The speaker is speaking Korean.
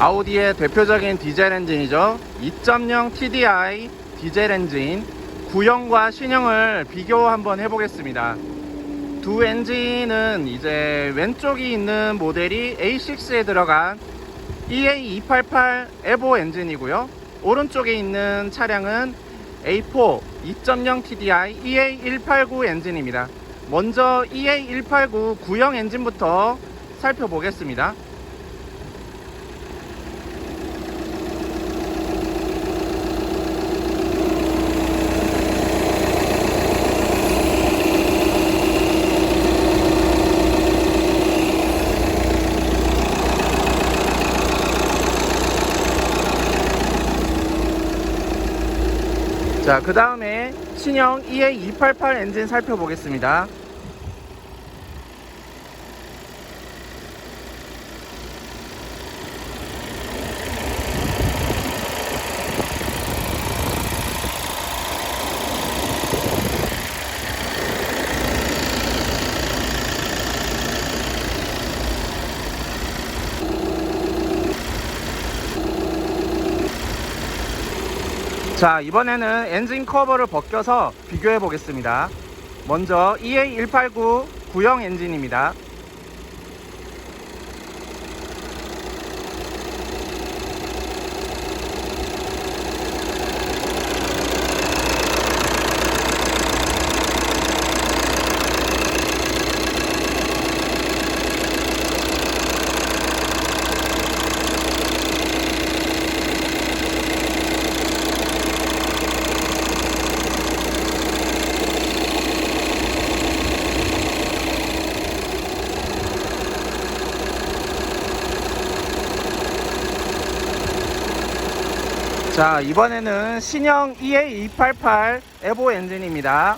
아우디의 대표적인 디젤 엔진이죠. 2.0 TDI 디젤 엔진 구형과 신형을 비교 한번 해보겠습니다. 두 엔진은 이제 왼쪽이 있는 모델이 A6에 들어간 EA288 에보 엔진이고요. 오른쪽에 있는 차량은 A4 2.0 TDI EA189 엔진입니다. 먼저 EA189 구형 엔진부터 살펴보겠습니다. 자, 그 다음에 신형 EA288 엔진 살펴보겠습니다. 자 이번에는 엔진 커버를 벗겨서 비교해 보겠습니다. 먼저 EA189 구형 엔진입니다 자 이번에는 신형 EA288 에보 엔진입니다